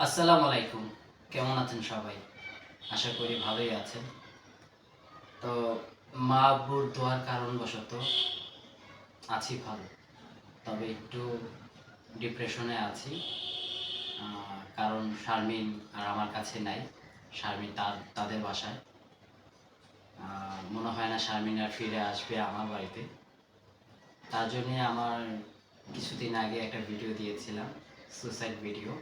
আসসালামু আলাইকুম। কেমন আছেন সবাই? আশা করি ভালোই আছেন। তো মা আব্বুর দোয়ার কারণবশত আছি ভালো। তবে একটু ডিপ্রেশনে আছি। কারণ শারমিন আর আমার কাছে নাই। শারমিন তার তাদের বাসায়। মনে হয় না শারমিন আর ফিরে আসবে আমার বাড়িতে। তার জন্যে আমার কিছুদিন আগে একটা ভিডিও দিয়েছিলাম, সুসাইড ভিডিও।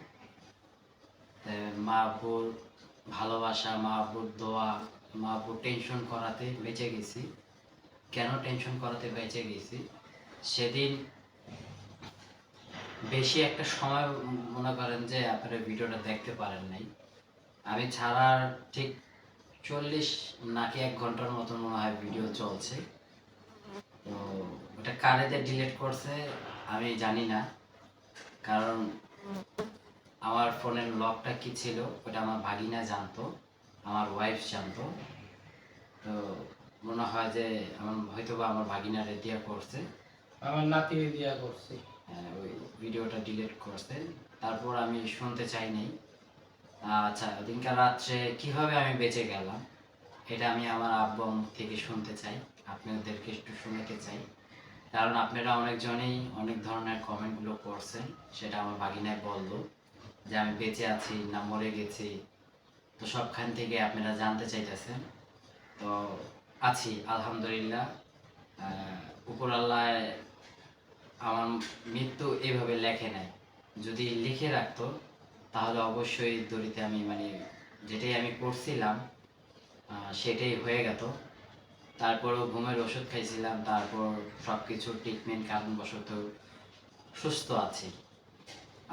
মা আব্বুর ভালোবাসা মা আব্বুর দোয়া মা আব্বুর টেনশন করাতে বেঁচে গেছি। কেন টেনশন করাতে বেঁচে গেছি? সেদিন বেশি একটা সময় মনে করেন যে আপনারা ভিডিওটা দেখতে পারেন নাই। আমি ছাড়ার ঠিক চল্লিশ নাকি এক ঘণ্টার মতো মনে হয় ভিডিও চলছে। তো ওটা কারেতে ডিলিট করছে আমি জানি না। কারণ আমার ফোনের লকটা কি ছিল ওটা আমার ভাগিনা জানতো আমার ওয়াইফ জানতো। তো মনে হয় যে আমার হয়তো বা আমার ভাগিনা রেডিয়া করছে। আমার নাতি দিয়া করছে। হ্যাঁ, ওই ভিডিওটা ডিলিট করছে। তারপর আমি শুনতে চাই নাই আচ্ছা ওদিনকার রাত্রে কীভাবে আমি বেঁচে গেলাম এটা আমি আমার আব্বা মুখ থেকে শুনতে চাই। আপনাদেরকে একটু শুনতে চাই। কারণ আপনারা অনেকজনেই অনেক ধরনের কমেন্টগুলো করছেন সেটা আমার ভাগিনায় বলল। যে আমি বেঁচে আছি, না মরে গেছি, তো সবখান থেকে আপনারা জানতে চাইতেছেন। তো আছি, আলহামদুলিল্লাহ। উপর আল্লাহ আমার মৃত্যু এভাবে লেখে নাই। যদি লিখে রাখতো, তাহলে অবশ্যই দড়িতে আমি মানে যেটাই আমি করছিলাম সেটাই হয়ে গেত। তারপরও ঘুমের ওষুধ খাইছিলাম, তারপর সব কিছু ট্রিটমেন্ট কারণবশত সুস্থ আছি।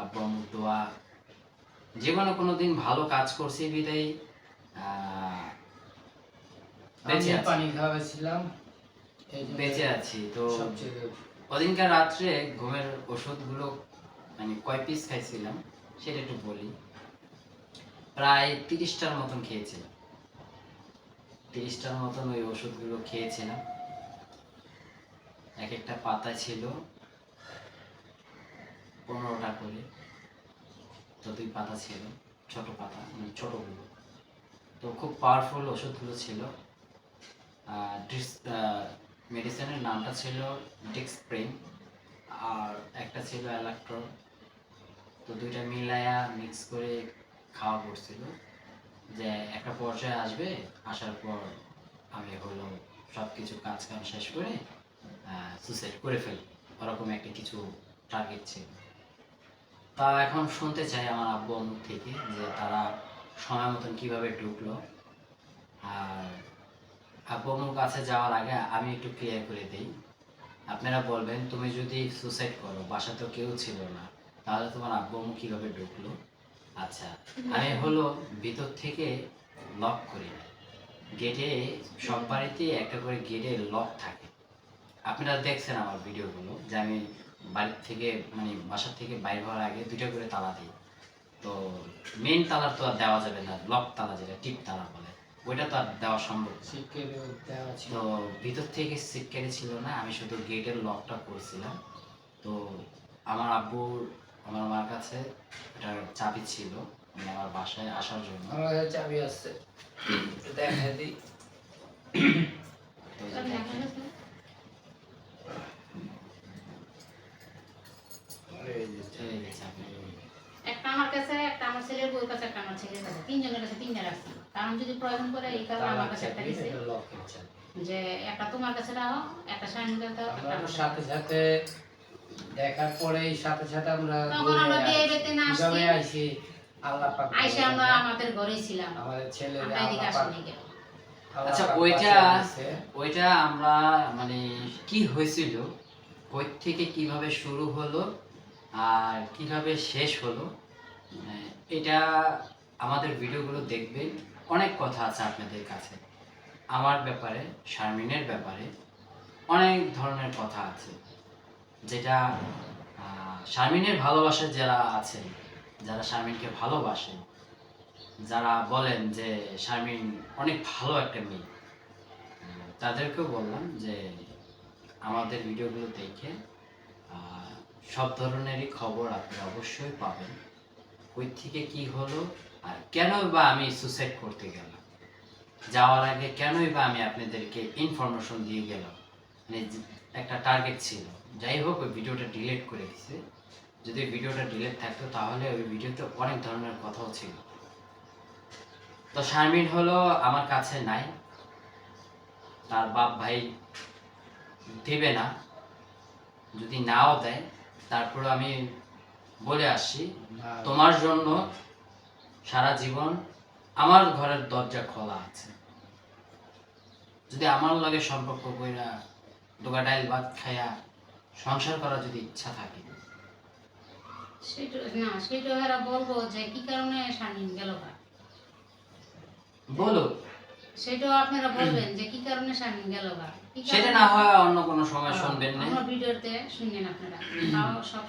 আব্বু দোয়া জীবনে কোনোদিন ভালো কাজ করছি বিদায়। বেঁচে পানি খাওয়াছিলাম বেঁচে আছি তো ওদিনকার রাত্রে ঘুমের ওষুধগুলো মানে কয় পিস খাইছিলাম সেটা একটু বলি। প্রায় তিরিশটার মতন খেয়েছিলাম। তিরিশটার মতন ওই ওষুধগুলো খেয়েছিলাম। এক একটা পাতা ছিল পনেরোটা করে। দুই পাতা ছিল, ছোট পাতা মানে ছোটগুলো তো খুব পাওয়ারফুল ওষুধগুলো ছিল। মেডিসিনের নামটা ছিল ডিক্সপ্রিন আর একটা ছিল অ্যালাক্ট্রন তো দুইটা মিলায়া মিক্স করে খাওয়া পড়ছিল। যে একটা পর্যায়ে আসবে, আসার পর আমি হলো সব কিছু কাজ কাম শেষ করে সুসাইড করে ফেলব। ওরকম একটা কিছু টার্গেট ছিল। তা এখন শুনতে চাই আমার আব্বু আম্মু থেকে যে তারা সময় মতন কীভাবে ঢুকলো। আর আব্বু আম্মুর কাছে যাওয়ার আগে আমি একটু ক্লিয়ার করে দিই। আপনারা বলবেন, তুমি যদি সুসাইড করো বাসা তো কেউ ছিল না, তাহলে তোমার আব্বু আম্মু কীভাবে ঢুকলো? আচ্ছা আমি হলো ভিতর থেকে লক করি না। গেটে সব বাড়িতে একটা করে গেটে লক থাকে। আপনারা দেখছেন আমার ভিডিওগুলো যে আমি বাড়ির থেকে মানে বাসার থেকে বাইরে হওয়ার আগে দুইটা করে তালা দিই। তো মেন তালার তো আর দেওয়া যাবে না লক তালা যেটা টিপ তালা বলে ওইটা তো আর দেওয়া সম্ভব দেওয়া ছিল। তো ভিতর থেকে সিট কেটে ছিল না আমি শুধু গেটের লকটা করেছিলাম। তো আমার আব্বুর আমার মার কাছে এটার চাবি ছিল মানে আমার বাসায় আসার জন্য। আমার কাছে চাবি আছে। দেখা দিই তো যে দেখেন, এই যে চাবি। এই যে চাবি। একটা আমার কাছে আমার ছেলের দেখার পরে সাথে সাথে আমরা। আল্লাহ আমরা আমাদের ঘরেই ছিলাম। আমাদের ছেলে আচ্ছা ওইটা ওইটা আমরা মানে কি হয়েছিল? কই থেকে কীভাবে শুরু হলো? আর কীভাবে শেষ হলো, এটা আমাদের ভিডিওগুলো দেখবেন অনেক কথা আছে আপনাদের কাছে। আমার ব্যাপারে, শারমিনের ব্যাপারে অনেক ধরনের কথা আছে। যেটা শারমিনের ভালোবাসা যারা আছেন, যারা শারমিনকে ভালোবাসেন, যারা বলেন যে শারমিন অনেক ভালো একটা মেয়ে, তাদেরকেও বললাম যে আমাদের ভিডিওগুলো দেখে সব ধরনেরই খবর আপনি অবশ্যই পাবেন। কই থেকে কি হলো আর কেনই বা আমি সুসাইড করতে গেলাম? যাওয়ার আগে কেনই বা আমি আপনাদেরকে ইনফরমেশন দিয়ে গেলাম? মানে একটা টার্গেট ছিল। যাই হোক, ওই ভিডিওটা ডিলিট করে দিছে যদি ভিডিওটা ডিলেট থাকতো তাহলে ওই ভিডিওতে অনেক ধরনের কথাও ছিল। তো শারমিন হলো আমার কাছে নাই। তার বাপ ভাই দেবে না। যদি নাও দেয় তারপর আমি বলে আসছি তোমার জন্য সারা জীবন আমার ঘরের দরজা খোলা আছে। যদি আমার লগে সম্পর্ক কইরা দোকা ডাইল ভাত খায়া সংসার করার যদি ইচ্ছা থাকে? সেটা না সেটা এরা বলব যে কি কারণে শারমিন গেল বলো। সেটাও আপনারা বলবেন যে কি কারণে শারমিন গেল কি সেটা না হয় অন্য কোনো সময় শুনবেন না। ভিডিওতে শুনবেন আপনারা। তাও সব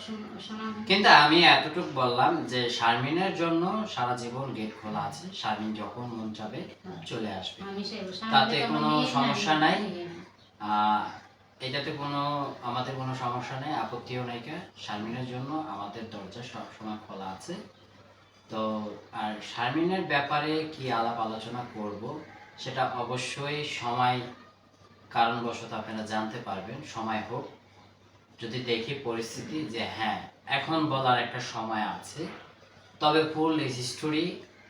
শোনা কিন্তু আমি এতটুকু বললাম যে শারমিনের জন্য সারা জীবন গেট খোলা আছে। শারমিন যখন মন চাবে চলে আসবে। তাতে কোনো সমস্যা নাই? এটাতে কোনো আমাদের কোনো সমস্যা নেই আপত্তিও নাই কা শারমিনের জন্য আমাদের দরজা সবসময় খোলা আছে। তো আর শারমিনের ব্যাপারে কি আলাপ আলোচনা করব সেটা অবশ্যই সময় কারণবশত আপনারা জানতে পারবেন, সময় হোক, যদি দেখি পরিস্থিতি যে হ্যাঁ এখন বলার একটা সময় আছে, তবে ফুল হিস্টোরি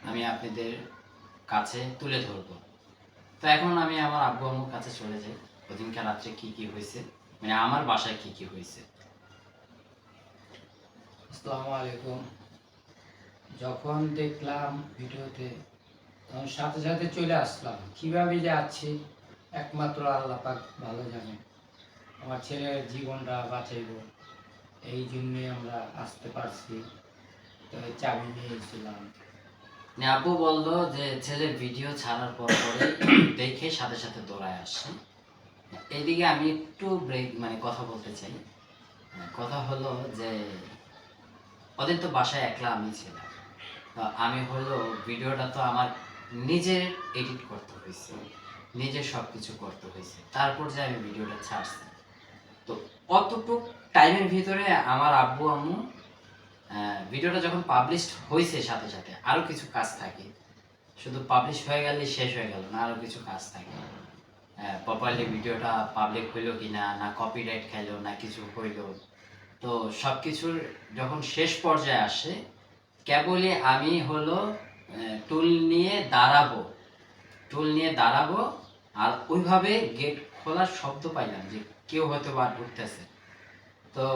আমি আপনাদের কাছে তুলে ধরবো। তো এখন আমি আমার আব্বু আম্মুর কাছে চলে যাই, ওদিনকার রাত্রে কি কি হয়েছে মানে আমার বাসায় কি কি হয়েছে। আসসালামু আলাইকুম। যখন দেখলাম ভিডিওতে, তখন সাথে সাথে চলে আসলাম, কীভাবে যে আছি একমাত্র আল্লাহ পাক ভালো জানে আমার ছেলের জীবনটা বাঁচাইব। এই জন্যই আমরা আসতে পারছি। তো চাবি নিয়েছিলাম আব্বু বলল যে ছেলের ভিডিও ছাড়ার পর পরে দেখে সাথে সাথে দৌড়ায় আসছে। এইদিকে আমি একটু ব্রেক মানে কথা বলতে চাই। কথা হলো যে, ওদের তো বাসায় একলা আমি ছিলাম। আমি হলো, ভিডিওটা তো আমার নিজের এডিট করতে হয়েছে। নিজের সব কিছু করতে হয়েছে। তারপর যে আমি ভিডিওটা ছাড়ছি। তো অতটুক টাইমের ভিতরে আমার আব্বু, আম্মু ভিডিওটা যখন পাবলিশ হয়েছে সাথে সাথে, আরও কিছু কাজ থাকে। শুধু পাবলিশ হয়ে গেলে শেষ হয়ে গেল না, আরও কিছু কাজ থাকে। প্রপারলি ভিডিওটা পাবলিক হইল কিনা না কপিরাইট খাইলো না কিছু হইল। তো সব কিছুর যখন শেষ পর্যায়ে আসে, কেবলই আমি হলো টুল নিয়ে দাঁড়াবো। টুল নিয়ে দাঁড়াবো আর ওইভাবে গেট খোলার শব্দ পাইলাম যে কেউ হয়তো বা ঢুকতেছে। তো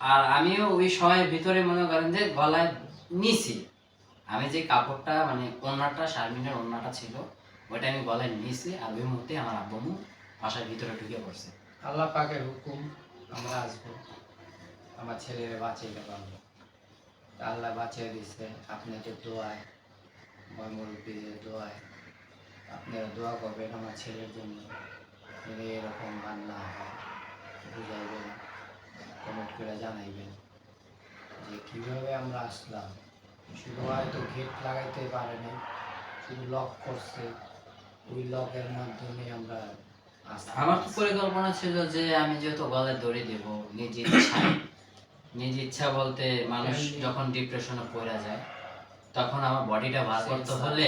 আর আমিও ওই সময়ের ভিতরে মনে করেন যে গলায় নিছি। আমি যে কাপড়টা মানে ওড়নাটা, শারমিনের ওড়নাটা ছিল, ওইটা আমি গলায় নিছি আর ওই মুহূর্তে আমার আব্বু বাসার ভিতরে ঢুকে পড়ছে। আল্লাহ পাকের হুকুম, আমরা আসব। আমার ছেলের বাঁচিয়ে পারব আল্লাহ। বাঁচিয়ে দিচ্ছে আপনাদের দোয়ায় মুরব্বীদের দোয়ায়। আপনারা দোয়া করবেন আমার ছেলের জন্য যেন এরকম গান না হয় বুঝাইবেন কমেন্ট করে জানাইবেন যে কীভাবে আমরা আসলাম। শুধু হয়তো গেট লাগাইতে পারেনি শুধু লক করছে। ওই লকের মাধ্যমে আমরা আমার তো পরিকল্পনা ছিল যে আমি যেহেতু গলায় দড়ি দেব নিজ ইচ্ছা নিজ ইচ্ছা বলতে মানুষ যখন ডিপ্রেশনে পড়ে যায় তখন আমার বডিটা ভার করতে হলে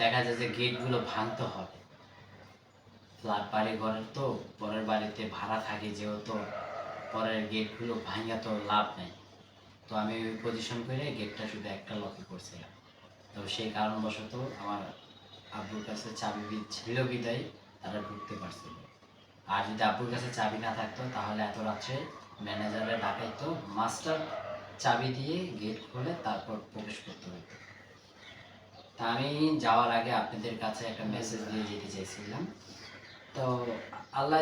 দেখা যায় যে গেটগুলো ভাঙতে হবে। ফ্ল্যাট বাড়ি ঘরের তো পরের বাড়িতে ভাড়া থাকে যেহেতু পরের গেটগুলো ভাঙা তো লাভ নেই। তো আমি ওই পজিশন করে গেটটা শুধু একটা লকই করছিলাম। তো সেই কারণবশত আমার আব্বুর কাছে চাবি ছিল বিদায়, তারা ঢুকতে পারছিল। আর যদি আব্বুর কাছে চাবি না থাকতো, তাহলে এত রাত্রে ম্যানেজারে ডাকাইতো মাস্টার চাবি দিয়ে গেট খুলে তারপর প্রবেশ করতে হতো তা আমি যাওয়ার আগে আপনাদের কাছে একটা মেসেজ দিয়ে যেতে চাইছিলাম। তো আল্লাহ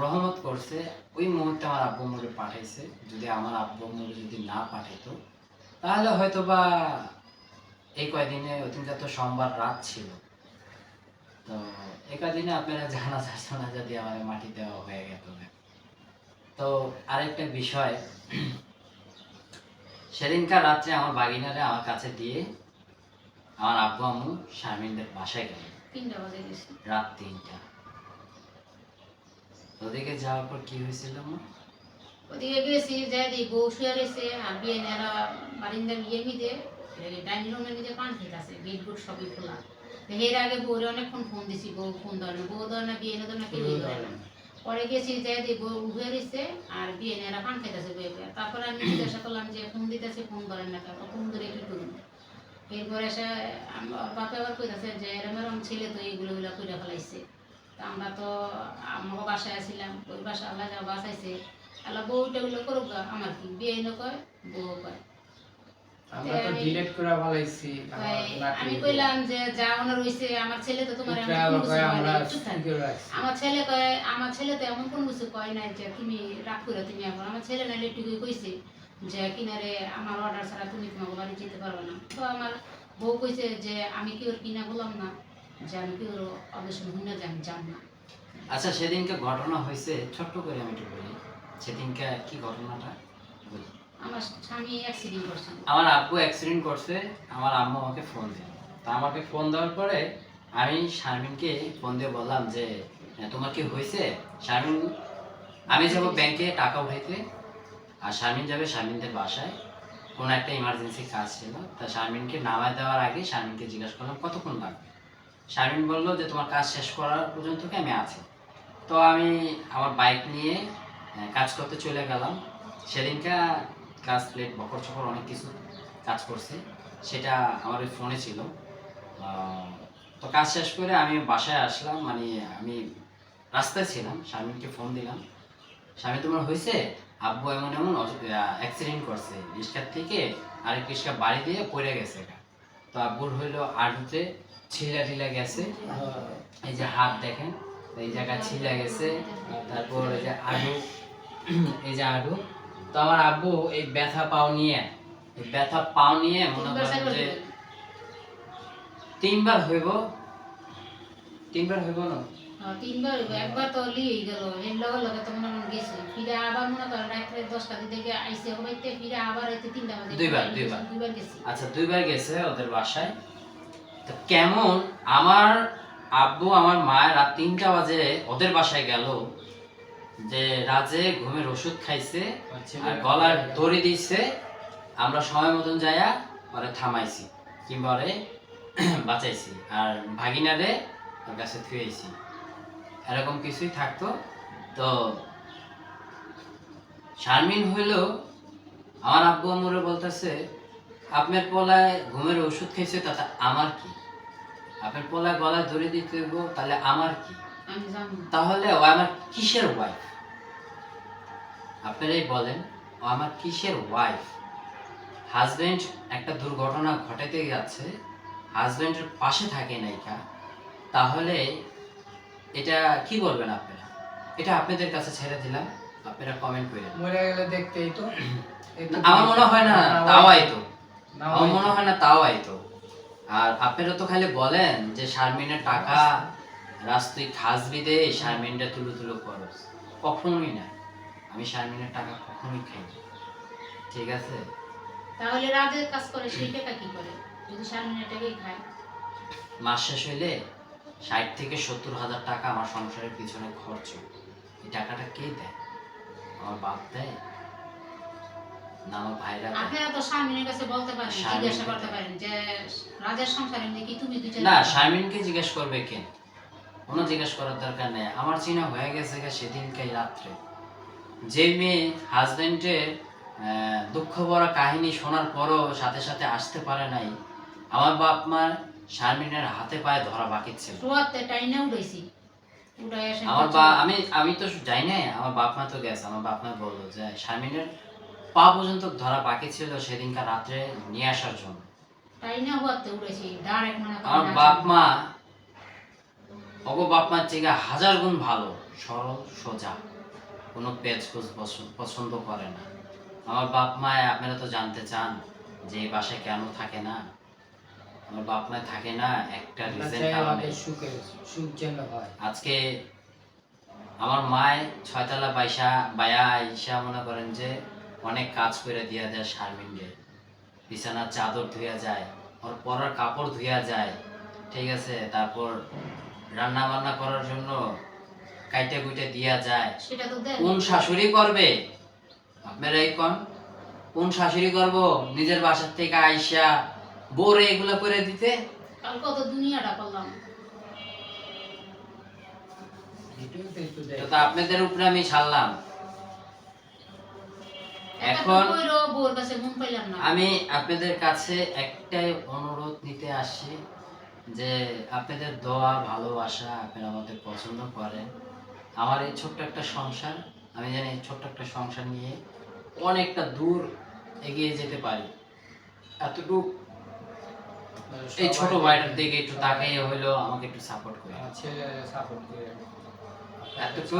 রহমত করছে, ওই মুহূর্তে আমার আব্বু মুড়ে পাঠাইছে। যদি আমার আব্বু মুড়ে যদি না পাঠাইতো, তাহলে হয়তো বা এই কয়দিনে ওদিনকার তো সোমবার রাত ছিল। তো এই কদিনে আপনারা জানাজা জানাজা দিয়ে আমার মাটি দেওয়া হয়ে গেত তো আরেকটা বিষয়, সেদিনকার রাত্রে আমার বাগিনারে আমার কাছে দিয়ে আমার আব্বু আম্মু শারমিনদের বাসায় গেল। তিনটা বাজে গেছে। রাত তিনটা। ওদিকে যাওয়ার পর কি হয়েছিল আমার ওদিকে গেছি বউ শুয়ে রয়েছে আর বিয়ে নেরা বারিন্দার ডাইনিং রুমের মধ্যে পান ঠিক আছে গেট গুট সবই খোলা। এর আগে বউরে অনেকক্ষণ ফোন দিছি বউ ফোন ধরে বউ ধরে না বিয়ে ধরে না কেউই ধরে না। পরে গেছি যে দি বউ উঠে রয়েছে আর বিয়ে নেরা পান খাইতেছে বয়ে বয়ে তারপরে আমি জিজ্ঞাসা করলাম যে ফোন দিতেছে ফোন ধরেন না কেন? ফোন ধরে কি করুন এরপরে এসে আমার বাপে আবার কইতাছে যে এরম এরম ছেলে তো এইগুলো গুলো কইরা ফেলাইছে। তা আমরা তো আমার বাসায় আসছিলাম ওই বাসা আল্লাহ যা বাসাইছে আল্লাহ বউটা গুলো করুক আমার কি? বিয়ে এনে কয়? বউ কয়। আমি- করে আমার তাই নাতি আমি কইলাম যে যা রইছে আমার ছেলে তো তোমার এমন কোনো কিছু কয় নাই, চুপ থাক। কি করে রাখছি আমার ছেলে কয় আমার ছেলে তো এমন কোনো কিছু কয় নাই যে তুমি রাগ করে তুমি এখন আমার ছেলে নাইলে টুকুই কইছে। যে কিনারে আমার অর্ডার ছাড়া তুমি তোমাকে বাড়ি যেতে পারবে না। তো আমার বউ কইছে যে আমি কি ওর কিনা বললাম না? যে আমি কি ওর অবশ্যই হুই না যে আমি যাব না। আচ্ছা সেদিনকে ঘটনা হয়েছে ছোট্ট করে আমি একটু বলি। সেদিনকে কি ঘটনাটা? বলি। আমার স্বামী অ্যাক্সিডেন্ট করছে। আমার আব্বু অ্যাক্সিডেন্ট করছে আমার আম্মু আমাকে ফোন দিল তা আমাকে ফোন দেওয়ার পরে আমি শারমিনকে ফোন দিয়ে বললাম যে "হ্যাঁ, তোমার কি হয়েছে? শারমিন আমি যাব ব্যাংকে টাকা উঠাইতে। আর শারমিন যাবে শারমিনদের বাসায়। কোনো একটা ইমার্জেন্সি কাজ ছিল। তা শারমিনকে নামায় দেওয়ার আগে শারমিনকে জিজ্ঞাসা করলাম, কতক্ষণ লাগবে? শারমিন বলল যে, তোমার কাজ শেষ করার পর্যন্ত আমি আছি? তো আমি আমার বাইক নিয়ে কাজ করতে চলে গেলাম। সেদিনকা কাজ প্লেট বকর চকর অনেক কিছু কাজ করছে। সেটা আমার ওই ফোনে ছিল। তো কাজ শেষ করে আমি বাসায় আসলাম। মানে আমি রাস্তায় ছিলাম। স্বামীকে ফোন দিলাম। স্বামী তোমার হয়েছে? আব্বু এমন এমন অ্যাক্সিডেন্ট করছে। রিক্সার থেকে আরেক রিক্সা বাড়ি দিয়ে পড়ে গেছে এটা। তো আব্বুর হইল আড়ুতে ছিলা টিলা গেছে। এই যে হাত দেখেন এই জায়গা ছিলা গেছে। তারপর এই যে আলু এই যে আলু তো আমার আব্বু এই ব্যথা পাও নিয়ে ব্যথা পাও নিয়ে মনে করেন যে তিনবার হইব তিনবার হইব না? তিনবার একবার তো লিয়েই গেল। এর লগে লগে তো মনে মনে গেছে। ফিরে আবার মনে করেন রাত্রে দশটা দিকে আইসে হইতে ফিরে আবার রাতে তিনটা বাজে। দুইবার, দুইবার। দুইবার। গেছি। আচ্ছা দুইবার গেছে ওদের বাসায়। তো কেমন? আমার আব্বু আমার মা রাত তিনটা বাজে ওদের বাসায় গেল যে রাজে ঘুমের ওষুধ খাইছে আর গলার দড়ি দিচ্ছে আমরা সময় মতন যায়া ওরে থামাইছি কিংবা ওরে বাঁচাইছি। আর ভাগিনারে ওর কাছে থুয়েছি এরকম কিছুই থাকতো। তো শারমিন হইল আমার আব্বু আমরে বলতেছে আপনার পোলায় ঘুমের ওষুধ খাইছে তাতে আমার কি? আপনার পোলায় গলায় ধরে দিতে হইব তাহলে আমার কি। তাহলে ও আমার কিসের ওয়াইফ আপনারাই বলেন ও আমার কিসের ওয়াইফ হাজবেন্ড একটা দুর্ঘটনা ঘটাতে যাচ্ছে হাজবেন্ডের পাশে থাকে নাইকা তাহলে এটা কি বলবেন আপনারা? এটা আপনাদের কাছে ছেড়ে দিলাম আপনারা কমেন্ট করেন মরে গেলে দেখতেই তো। আমার মনে হয় না তাও আইতো আমার মনে হয় না তাও আইতো আর আপনারা তো খালি বলেন যে শারমিনের টাকা রাস তুই খাসবি দে শারমিনটা তুলু তুলু করস। কখনোই না। আমি শারমিনের টাকা কখনোই খাই না। ঠিক আছে? তাহলে রাজের কাজ করে সেই টাকা কি করে? যদি সামনে টাকাই খায়। মাস শেষ হইলে ষাট থেকে সত্তর হাজার টাকা আমার সংসারের পিছনে খরচ এই টাকাটা কে দেয়? আমার বাপ দেয়? না আমার ভাইরা আপনারা তো স্বামীর কাছে বলতে পারেন জিজ্ঞাসা করতে পারেন যে রাজের সংসারে নাকি তুমি দুই না শারমিনকে জিজ্ঞেস করবে কে? কোনো জিজ্ঞেস করার দরকার নেই। আমার চিনা হয়ে গেছে সেদিনকে রাত্রে। যে মেয়ে হাজবেন্ডের দুঃখ ভরা কাহিনী শোনার পরও সাথে সাথে আসতে পারে নাই আমার বাপ মার শারমিনের হাতে পায়ে ধরা বাকি ছিল। টাইনে এসে আমার বা আমি আমি তো যাই নাই আমার বাপ মা তো গেছে আমার বাপ মা বলল যে শারমিনের পা পর্যন্ত ধরা বাকি ছিল সেদিনকার রাত্রে নিয়ে আসার জন্য। টাইনে হওয়াতে উঠেছি ডাইরেক্ট মনে আমার বাপ মা বাপ মার থেকে হাজার গুণ ভালো সরল সোজা কোনো পেজ খোঁজ পছন্দ- পছন্দ করে না। আমার বাপ মা আপনারা তো জানতে চান যে এই বাসায় কেন থাকে না? আমার বাপ মা থাকে না একটা রিজন কারণে। আমাদের সুখে যেন হয়। আজকে আমার মায় ছয়তলা বাইসা বায়া আইসা মনে করেন যে অনেক কাজ করে দিয়া যায় শারমিনকে। বিছানার চাদর ধুয়া যায় ওর পরার কাপড় ধুয়া যায় ঠিক আছে? তারপর রান্না বান্না করার জন্য কাইটে কুইটে দিয়া যায়। কোন শাশুড়ি করবে? আপনারা এই কোন। কোন শাশুড়ি করব? নিজের বাসার থেকে আইসা বোরে এগুলো করে দিতে? কাল কত দুনিয়াটা করলাম। তো আপনাদের উপরে আমি ছাড়লাম। এখন মন আমি আপনাদের কাছে একটাই অনুরোধ নিতে আসি যে আপনাদের দোয়া ভালোবাসা আপনারা আমাদের পছন্দ করেন। আমার এই ছোট্ট একটা সংসার আমি জানি এই ছোট্ট একটা সংসার নিয়ে অনেকটা দূর এগিয়ে যেতে পারি। এতটুকু এই ছোট ভাইটার দিকে একটু তাকিয়ে হইল আমাকে একটু সাপোর্ট করে। আমার ছেলেরা সাপোর্ট করে এতটুকু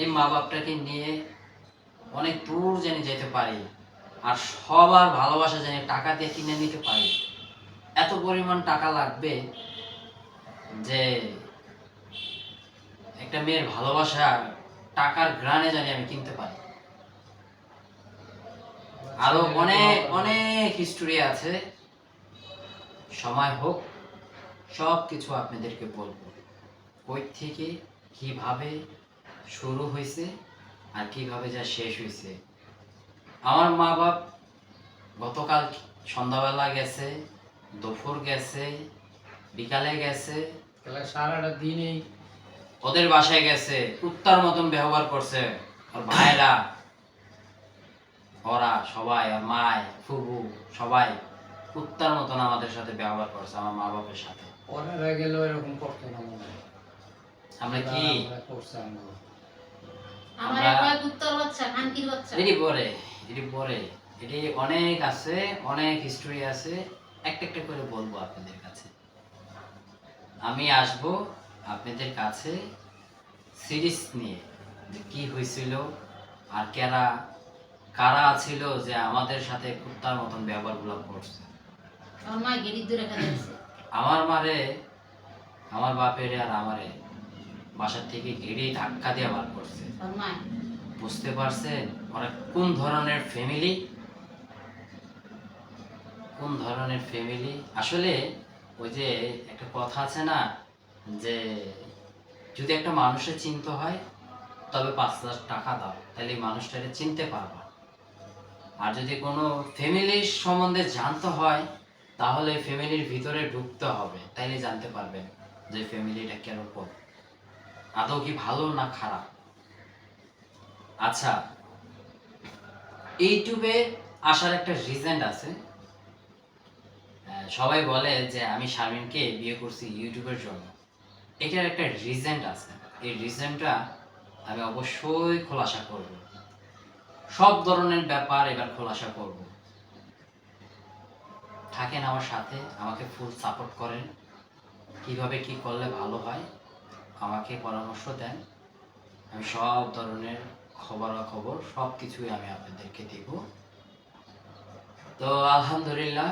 এই মা বাপটাকে নিয়ে অনেক দূর যেন যেতে পারি আর সবার ভালোবাসা যেন টাকা দিয়ে কিনে নিতে পারি। এত পরিমাণ টাকা লাগবে যে একটা মেয়ের ভালোবাসা টাকার গ্রানে জানি আমি কিনতে পারি। আরও অনেক অনেক হিস্টোরি আছে। সময় হোক সব কিছু আপনাদেরকে বলব। কই থেকে কীভাবে শুরু হয়েছে আর কীভাবে যা শেষ হয়েছে। আমার মা বাপ গতকাল সন্ধ্যাবেলা গেছে দুপুর গেছে বিকালে গেছে সারাটা দিনই ওদের বাসায় গেছে কুত্তার মতন ব্যবহার করছে। আর ভাইরা ওরা সবাই আর মায় ফুবু সবাই। কুত্তার মতন আমাদের সাথে ব্যবহার করছে আমার মা বাপের সাথে। ওনারা এরকম করতো না মনে আমরা কি? আমরা আমরা। আমার আমরা- বাচ্চা খানকির বাচ্চা। এটি পরে এটি পরে। এটি অনেক আছে অনেক হিস্টোরি আছে। একটা একটা করে বলব আপনাদের কাছে। আমি আসব আপনাদের কাছে সিরিজ নিয়ে যে কি হয়েছিল আর কারা কারা ছিল যে আমাদের সাথে কুত্তার মতন ব্যবহারগুলো করছে। আমার মারে আমার বাপের আর আমারে বাসার থেকে ঘিরে ধাক্কা দিয়ে বার করছে। বুঝতে পারছেন ওরা কোন ধরনের ফ্যামিলি কোন ধরনের ফ্যামিলি আসলে ওই যে একটা কথা আছে না যে যদি একটা মানুষের চিনতে হয় তবে পাঁচ হাজার টাকা দাও তাহলে মানুষটাকে চিনতে পারবা। আর যদি কোনো ফ্যামিলির সম্বন্ধে জানতে হয় তাহলে ফ্যামিলির ভিতরে ঢুকতে হবে, তাইলে জানতে পারবেন যে ফ্যামিলিটা কীরকম আদৌ কি ভালো না খারাপ? আচ্ছা ইউটিউবে আসার একটা রিজন আছে। সবাই বলে যে আমি শারমিনকে বিয়ে করছি ইউটিউবের জন্য। এটার একটা রিজেন্ট আছে। এই রিজেন্টটা আমি অবশ্যই খোলাসা করব। সব ধরনের ব্যাপার এবার খোলাসা করব। থাকেন আমার সাথে, আমাকে ফুল সাপোর্ট করেন। কীভাবে কি করলে ভালো হয়, আমাকে পরামর্শ দেন। আমি সব ধরনের খবরাখবর সব কিছুই আমি আপনাদেরকে দিব। তো আলহামদুলিল্লাহ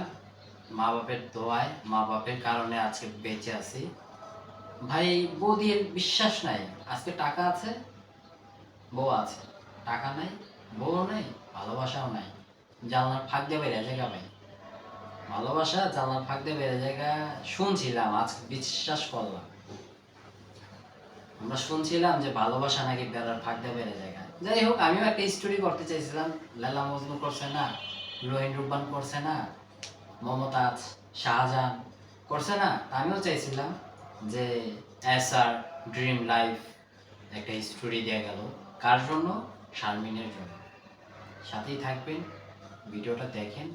মা বাপের দোয়ায় মা বাপের কারণে আজকে বেঁচে আছি। ভাই, বৌদির বিশ্বাস নাই, আজকে টাকা আছে? বউ আছে, টাকা নাই, বউ নাই, ভালোবাসাও নাই। জানলার ফাঁক দিয়ে বেড়ে জায়গা ভাই। ভালোবাসা, জানলার ফাঁক দিয়ে বেড়ে জায়গা শুনছিলাম আজকে বিশ্বাস করলাম। আমরা শুনছিলাম যে ভালোবাসা নাকি বেড়ার ফাঁক দিয়ে বেড়ে জায়গা যাই হোক, আমিও একটা স্টোরি করতে চাইছিলাম। লালা মজনু করছে না, রোহিন রুব্বান করছে না, মমতাজ শাহজাহান করছে না। আমিও চাইছিলাম যে এস আর ড্রিম লাইফ একটা স্টোরি দেওয়া গেল। কার জন্য? শারমিনের জন্য। সাথেই থাকবেন, ভিডিওটা দেখেন।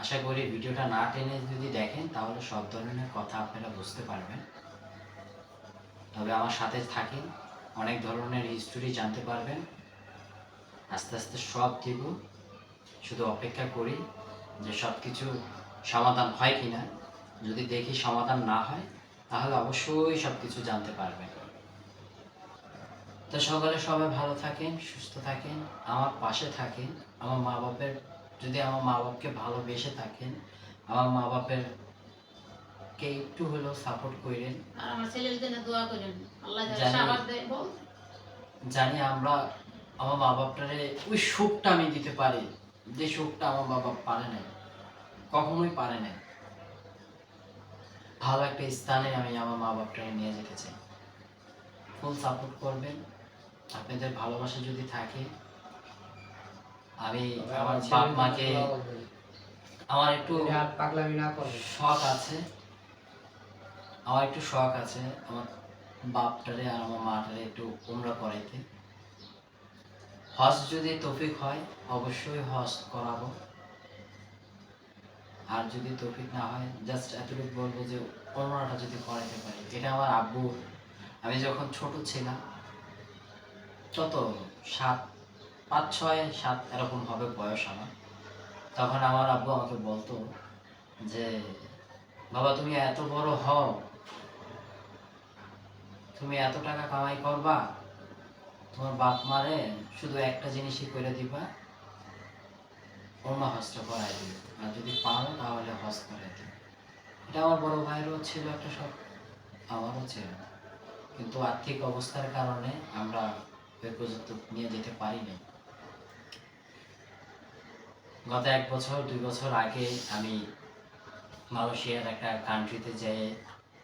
আশা করি ভিডিওটা না টেনে যদি দেখেন, তাহলে সব ধরনের কথা আপনারা বুঝতে পারবেন। তবে আমার সাথে থাকেন, অনেক ধরনের হিস্টোরি জানতে পারবেন। আস্তে আস্তে সব দিব শুধু অপেক্ষা করি যে সব কিছু সমাধান হয় কি না যদি দেখি সমাধান না হয়, তাহলে অবশ্যই সব কিছু জানতে পারবেন। তো সকালে সবাই ভালো থাকেন, সুস্থ থাকেন, আমার পাশে থাকেন, আমার মা বাপের যদি আমার মা বাপকে ভালোবেসে থাকেন আমার মা বাপের কে একটু হলেও সাপোর্ট করেন। আর আমার ছেলের জন্য দোয়া করেন। আল্লাহ যেন জানি। সাবাস দেয় বল। জানি আমরা আমার মা বাপটারে ওই সুখটা আমি দিতে পারি। যে সুখটা আমার মা বাপ পারে নাই কখনোই পারে নাই। ভালো একটা স্থানে আমি আমার মা বাপটাকে নিয়ে যেতে চাই। ফুল সাপোর্ট করবেন। আপনাদের ভালোবাসা যদি থাকে আমি আমার বাপ মাকে আমার একটু পাগলামি না করবে। শখ আছে। আমার একটু শখ আছে আমার বাপটারে আর আমার মাটারে একটু উমরা করাইতে। হজ যদি তৌফিক হয় অবশ্যই হজ করাবো। আর যদি তৌফিক না হয় জাস্ট এতটুকু বলব যে উমরাটা যদি করাইতে পারি এটা আমার আব্বু আমি যখন ছোট ছিলাম কত সাত পাঁচ, ছয়, সাত এরকম হবে বয়স আমার। তখন আমার আব্বু আমাকে বলতো যে, বাবা, তুমি এত বড় হও। তুমি এত টাকা কামাই করবা। তোমার বাপ মারে শুধু একটা জিনিসই করে দিবা। অন্য হজটা করাই দিবে। আর যদি পারো তাহলে হজ করাই দিবে। এটা আমার বড় ভাইয়েরও ছিল একটা সব আমারও ছিল। কিন্তু আর্থিক অবস্থার কারণে আমরা ওই পর্যন্ত নিয়ে যেতে পারি পারিনি। গত এক বছর, দুই বছর আগে আমি মালয়েশিয়ার একটা কান্ট্রিতে যেয়ে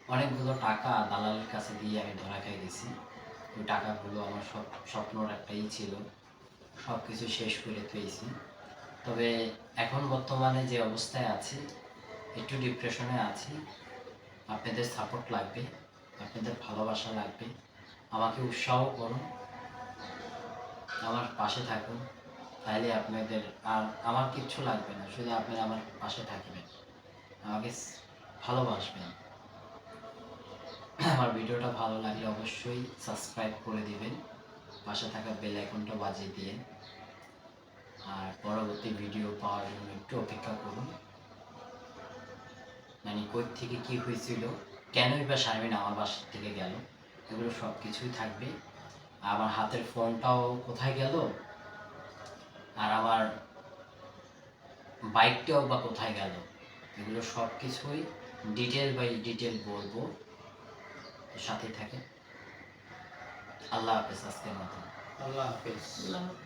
অনেকগুলো টাকা দালালের কাছে দিয়ে আমি ধরা খাই গেছি ওই টাকাগুলো আমার সব স্বপ্নর একটাই ছিল। সব কিছু শেষ করে পেয়েছি। তবে এখন বর্তমানে যে অবস্থায় আছি, একটু ডিপ্রেশনে আছি। আপনাদের সাপোর্ট লাগবে, আপনাদের ভালোবাসা লাগবে। আমাকে উৎসাহ করুন। আমার পাশে থাকুন। তাইলে আপনাদের আর আমার কিচ্ছু লাগবে না, শুধু আপনারা আমার পাশে থাকবেন। আমাকে ভালোবাসবেন। আমার ভিডিওটা ভালো লাগলে অবশ্যই সাবস্ক্রাইব করে দিবেন, পাশে থাকা বেল আইকনটা বাজিয়ে দিয়ে আর পরবর্তী ভিডিও পাওয়ার জন্য একটু অপেক্ষা করুন। মানে কই থেকে কি হয়েছিল, কেনই বা শারমিন আমার বাসা থেকে গেল, এগুলো সব কিছুই থাকবে আমার হাতের ফোনটাও কোথায় গেল? আর আমার বাইকটাও বা কোথায় গেল? এগুলো সব কিছুই ডিটেল বাই ডিটেল বলব সাথে থাকে আল্লাহ হাফেজ আজকের মতো। আল্লাহ হাফেজ। আল্লাহ হাফেজ।